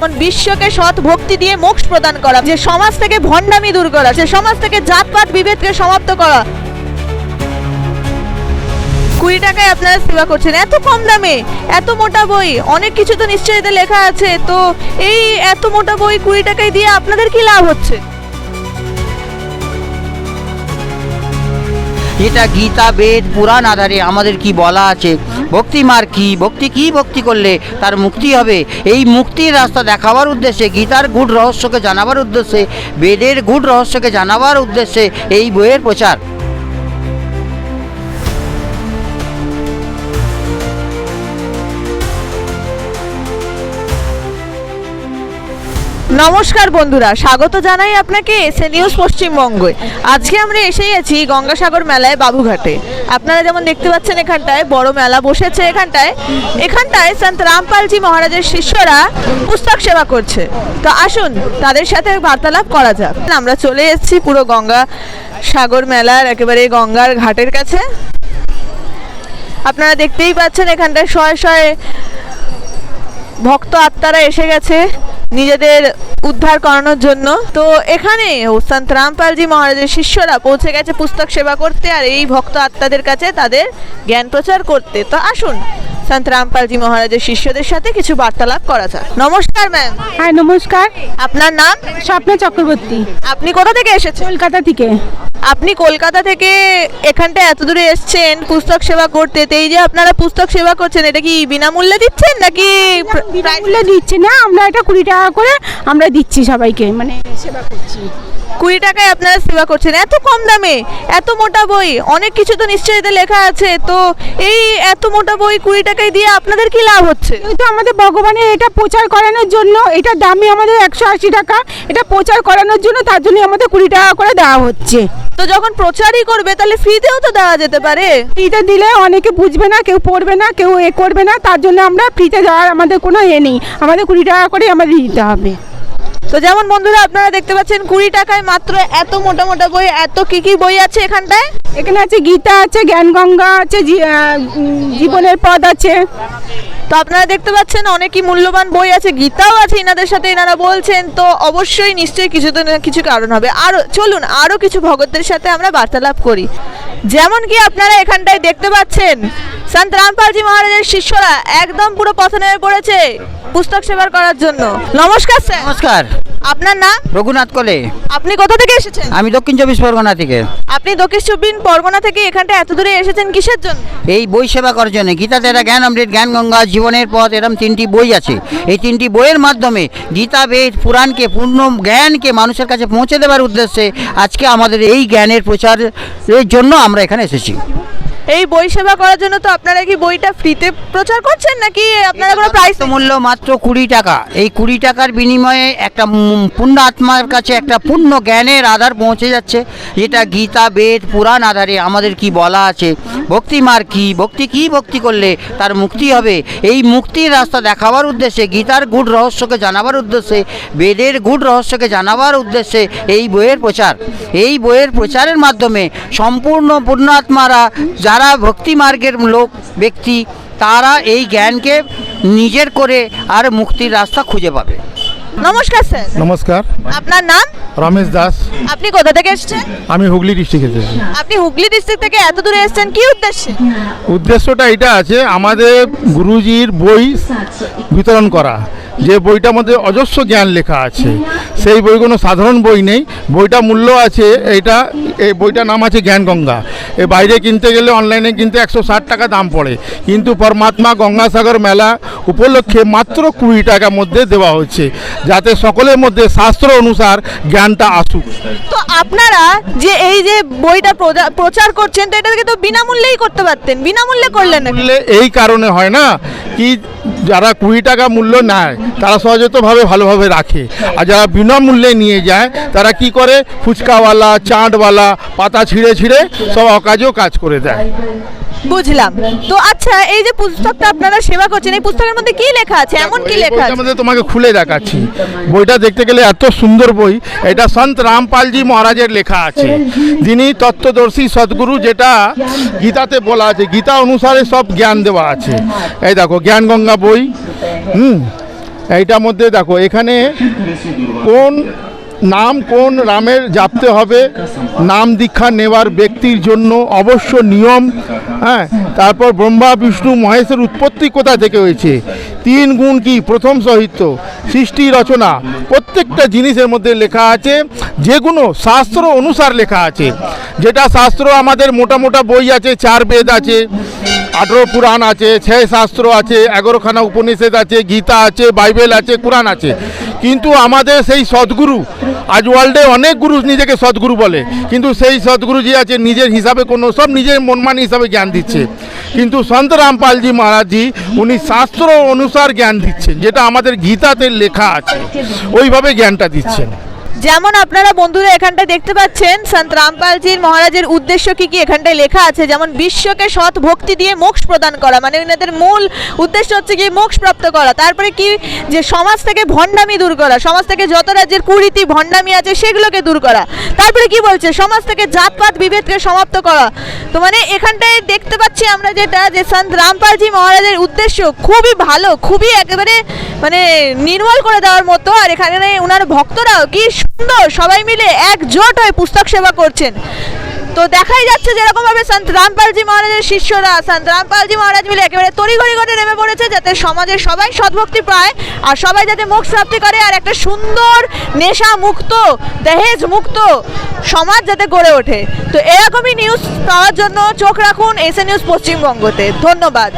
যেমন বিশ্বকে সৎ ভক্তি দিয়ে মোক্ষ প্রদান করা। যে সমাজ থেকে ভণ্ডামি দূর করা, যে সমাজ থেকে জাতপাত বিভেদকে সমাপ্ত করা। কুড়ি টাকায় আপনারা সেবা করছেন। এত কম দামে, এত মোটা বই, অনেক কিছু তো নিশ্চয়ই এতে লেখা আছে। তো এই এত মোটা বই কুড়ি টাকায় দিয়ে আপনাদের কি লাভ হচ্ছে? এটা গীতা, বেদ, পুরাণ আধারে আমাদের কি বলা আছে? ভক্তি মার কি? ভক্তি কি ভক্তি করলে তার মুক্তি হবে? এই মুক্তির রাস্তা দেখাবার উদ্দেশ্যে, গীতার গুড় রহস্যকে জানাবার উদ্দেশ্যে, বেদের গুড় রহস্যকে জানাবার উদ্দেশ্যে এই বইয়ের প্রচার। নমস্কার বন্ধুরা, স্বাগত জানাই আপনাকে এসএ নিউজ পশ্চিমবঙ্গে আজকে আমরা এসে গেছি গঙ্গাসাগর মেলায় বাবুঘাটে। আপনারা যেমন দেখতে পাচ্ছেন এখানটায়, বড় মেলা বসেছে এখানটায়। এখানটায় সন্ত রামপালজি মহারাজের শিষ্যরা পুস্তক সেবা করছে। তো আসুন, তাদের সাথে বার্তালাপ করা যাক। আমরা চলে এসেছি পুরো গঙ্গা সাগর মেলার, একেবারে গঙ্গার ঘাটের কাছে। আপনারা দেখতেই পাচ্ছেন এখানটায় শয়ে শয়ে ভক্ত আত্মারা এসে গেছে নিজেদের উদ্ধার করানোর জন্য। তো এখানে সন্ত রামপালজি মহারাজের শিষ্যরা পৌঁছে গেছে পুস্তক সেবা করতে আর এই ভক্ত আত্মাদের কাছে তাদের জ্ঞান প্রচার করতে। তো আসুন সন্ত রামপালজি মহারাজের শিষ্যদের সাথে কিছু বার্তালাপ করা যাক। নমস্কার ম্যাম হ্যাঁ নমস্কার। আপনার নাম? স্বপ্না চক্রবর্তী। আপনি কোথা থেকে এসেছেন? কলকাতা থেকে। আপনি কলকাতা থেকে এখানটা এত দূরে এসেছেন পুস্তক সেবা করতে তো এই যে আপনারা পুস্তক সেবা করছেন এটা কি বিনামূল্যে দিচ্ছেন নাকি বিনামূল্যে দিচ্ছি না আমরা এটা কুড়ি টাকা করে আমরা দিচ্ছি সবাইকে মানে সেবা করছি। কুড়ি টাকায় আপনারা সেবা করছেন। এত কম দামে এত মোটা বই অনেক কিছু তো নিশ্চয়ই এতে লেখা আছে। তো এই এত মোটা বই কুড়ি টাকায় দিয়ে আপনাদের কি লাভ হচ্ছে? কিন্তু আমাদের ভগবানের এটা প্রচার করানোর জন্য এটা দামি আমাদের একশো আশি টাকা এটা প্রচার করানোর জন্য তার জন্য আমাদের কুড়ি টাকা করে দেওয়া হচ্ছে। তো যখন প্রচারই করবে তাহলে ফ্রিতেও তো দেওয়া যেতে পারে? ফ্রিতে দিলে অনেকে বুঝবে না কেউ পড়বে না কেউ এ করবে না তার জন্য আমরা ফ্রিতে দেওয়ার আমাদের কোনো এ নেই। আমাদের কুড়ি টাকা করে আমাদের দিতে হবে। তো যেমন বন্ধুরা আপনারা দেখতে পাচ্ছেন কুড়ি টাকায় মাত্র এত মোটা মোটা বই এত কি কি বই আছে এখানটায়? এখানে আছে গীতা আছে জ্ঞানগঙ্গা আছে জীবনের পদ আছে। তো আপনারা দেখতে পাচ্ছেন অনেকই মূল্যবান বই আছে গীতাও আছে ইনাদের সাথে এনারা বলছেন তো অবশ্যই নিশ্চয়ই কিছু তো কিছু কারণ হবে। আর চলুন আরও কিছু ভগতদের সাথে আমরা বার্তালাপ করি। যেমন কি আপনারা এখানটায় দেখতে পাচ্ছেন সন্ত রামপালজি মহারাজের শিষ্যরা একদম পুরো পথে নেমে পড়েছে পুস্তক সেবার করার জন্য। নমস্কার স্যার। নমস্কার। আপনার নাম? রঘুনাথ কলে। আপনি কোথা থেকে এসেছেন? আমি দক্ষিণ চব্বিশ পরগনা থেকে। আপনি দক্ষিণ চব্বিশ পরগনা থেকে এখানটা এত দূরে এসেছেন কিসের জন্য? এই বই সেবা করার জন্য। গীতাতে একটা জ্ঞান অমৃত জ্ঞান গঙ্গা জীবনের পথ এরম তিনটি বই আছে। এই তিনটি বইয়ের মাধ্যমে গীতা বেদ পুরাণকে পূর্ণ জ্ঞানকে মানুষের কাছে পৌঁছে দেওয়ার উদ্দেশ্যে আজকে আমাদের এই জ্ঞানের প্রচারের জন্য আমরা এখানে এসেছি। এই বই সেবা করার জন্য তো আপনারা কি বইটা ফ্রিতে প্রচার করছেন নাকি আপনারা কোনো প্রাইস মূল্য মাত্র কুড়ি টাকা। এই কুড়ি টাকার বিনিময়ে একটা পূর্ণ আত্মার কাছে একটা পূর্ণ জ্ঞানের আধার পৌঁছে যাচ্ছে, যেটা গীতা, বেদ, পুরাণ আধারে আমাদের কি বলা আছে। ভক্তি মার কি? ভক্তি কি ভক্তি করলে তার মুক্তি হবে? এই মুক্তির রাস্তা দেখাবার উদ্দেশ্যে, গীতার গুড় রহস্যকে জানাবার উদ্দেশ্যে, বেদের গুড় রহস্যকে জানাবার উদ্দেশ্যে এই বইয়ের প্রচার। এই বইয়ের প্রচারের মাধ্যমে সম্পূর্ণ পূর্ণাত্মারা যারা ভক্তি মার্গের লোক ব্যক্তি তারা এই জ্ঞানকে নিজের করে আর মুক্তির রাস্তা খুঁজে পাবে। নমস্কার স্যার। নমস্কার। আপনার নাম? রমেশ দাস। আপনি কোথা থেকে এসেছেন? আমি হুগলি ডিস্ট্রিক্ট এসেছি। আপনি হুগলি ডিস্ট্রিক্ট থেকে এত দূরে এসেছেন কি উদ্দেশ্যে? উদ্দেশ্যটা এটা আছে আমাদের গুরুজির বই বিতরণ করা। যে বইটার মধ্যে অজস্র জ্ঞান লেখা আছে সেই বই কোনো সাধারণ বই নেই। বইটা মূল্য আছে এইটা এই বইটার নাম আছে জ্ঞানগঙ্গা। এ বাইরে কিনতে গেলে অনলাইনে কিনতে একশো ষাট টাকা দাম পড়ে। কিন্তু পরমাত্মা গঙ্গাসাগর মেলা উপলক্ষে মাত্র কুড়ি টাকার মধ্যে দেওয়া হচ্ছে যাতে সকলের মধ্যে শাস্ত্র অনুসার জ্ঞানটা আসুক। তো আপনারা যে এই যে বইটা প্রচার করছেন তো এটাকে তো বিনামূল্যেই করতে পারতেন। বিনামূল্যে করলেন এই কারণে হয় না কি যারা কুড়ি টাকা মূল্য নেয়, তারা সহজতভাবে ভালোভাবে রাখে। আর যারা বিনামূল্যে নিয়ে যায়, তারা কি করে? ফুচকাওয়ালা চাঁদওয়ালা পাতা ছিঁড়ে ছিঁড়ে সব অকাজেও কাজ করে দেয়। বুঝলাম। তো আচ্ছা এই যে পুস্তকটা আপনারা সেবা করছেন এই পুস্তকের মধ্যে কি লেখা আছে? এমন কি লেখা আছে? আমাদের তোমাকে খুলে দেখাচ্ছি। বইটা দেখতে গেলে এত সুন্দর বই এটা সন্ত রামপালজি মহারাজের লেখা আছে। যিনি তত্ত্বদর্শী সদ্গুরু যেটা গীতাতে বলা আছে। গীতা অনুসারে সব জ্ঞান দেওয়া আছে। এই দেখো জ্ঞান গঙ্গা বই হুম এইটার মধ্যে দেখো এখানে কোন নাম কোন রামের জাপতে হবে? নাম দীক্ষা নেওয়ার ব্যক্তির জন্য অবশ্য নিয়ম হ্যাঁ? তারপর ব্রহ্মা, বিষ্ণু, মহেশের উৎপত্তি কোথা থেকে হয়েছে? তিন গুণ কি? প্রথম সাহিত্য, সৃষ্টি রচনা, প্রত্যেকটা জিনিসের মধ্যে লেখা আছে, যেগুলো শাস্ত্র অনুসার লেখা আছে। যেটা শাস্ত্র আমাদের মোটা মোটা বই আছে, চার বেদ আছে, আঠেরো পুরাণ আছে, ছয় শাস্ত্র আছে, এগারোখানা উপনিষেদ আছে, গীতা আছে, বাইবেল আছে, কোরআন আছে। কিন্তু আমাদের সেই সদ্গুরু, আজ ওয়ার্ল্ডে অনেক গুরু নিজেকে সদ্গুরু বলে, কিন্তু সেই সদ্গুরু যে আছে নিজের হিসাবে কোনো, সব নিজের মনমান হিসাবে জ্ঞান দিচ্ছে। কিন্তু সন্ত রামপালজি মহারাজজি, উনি শাস্ত্র অনুসার জ্ঞান দিচ্ছেন, যেটা আমাদের গীতাতে লেখা আছে। ওইভাবে জ্ঞানটা দিচ্ছেন। যেমন আপনারা বন্ধুরা এখানটায় দেখতে পাচ্ছেন, সন্ত রামপালজির মহারাজের উদ্দেশ্য কি কি এখানটায় লেখা আছে? যেমন বিশ্বকে সৎ ভক্তি দিয়ে মোক্ষ প্রদান করা মানে ওনাদের মূল উদ্দেশ্য হচ্ছে কি মোক্ষ প্রাপ্ত করা। তারপরে কি? যে সমাজ থেকে ভণ্ডামি দূর করা, সমাজ থেকে যত রাজ্যের কুরীতি, ভণ্ডামি আছে, সেগুলোকে দূর করা। তারপরে কি বলছে? সমাজ থেকে জাতপাত, বিভেদকে সমাপ্ত করা। তো মানে এখানটায় দেখতে পাচ্ছি আমরা যেটা, যে সন্ত রামপালজি মহারাজের উদ্দেশ্য খুবই ভালো, খুবই একেবারে মানে নির্মল করে দেওয়ার মতো, আর এখানে ওনার ভক্তরাও কি সবাই মিলে একজোট হয়ে পুস্তক সেবা করছেন। তো দেখাই যাচ্ছে যেরকম ভাবে সন্ত রামপালজি মহারাজের শিষ্যরা, সন্ত রামপালজি মহারাজ মিলে একেবারে তড়িঘড়ি করে নেমে পড়েছে যাতে সমাজের সবাই সদ্ভক্তি পায় আর সবাই যাতে মুখ প্রাপ্তি করে আর একটা সুন্দর নেশা মুক্ত দহেজ মুক্ত সমাজ যাতে গড়ে ওঠে। তো এরকমই নিউজ পাওয়ার জন্য চোখ রাখুন এসএ নিউজ পশ্চিমবঙ্গতে। ধন্যবাদ।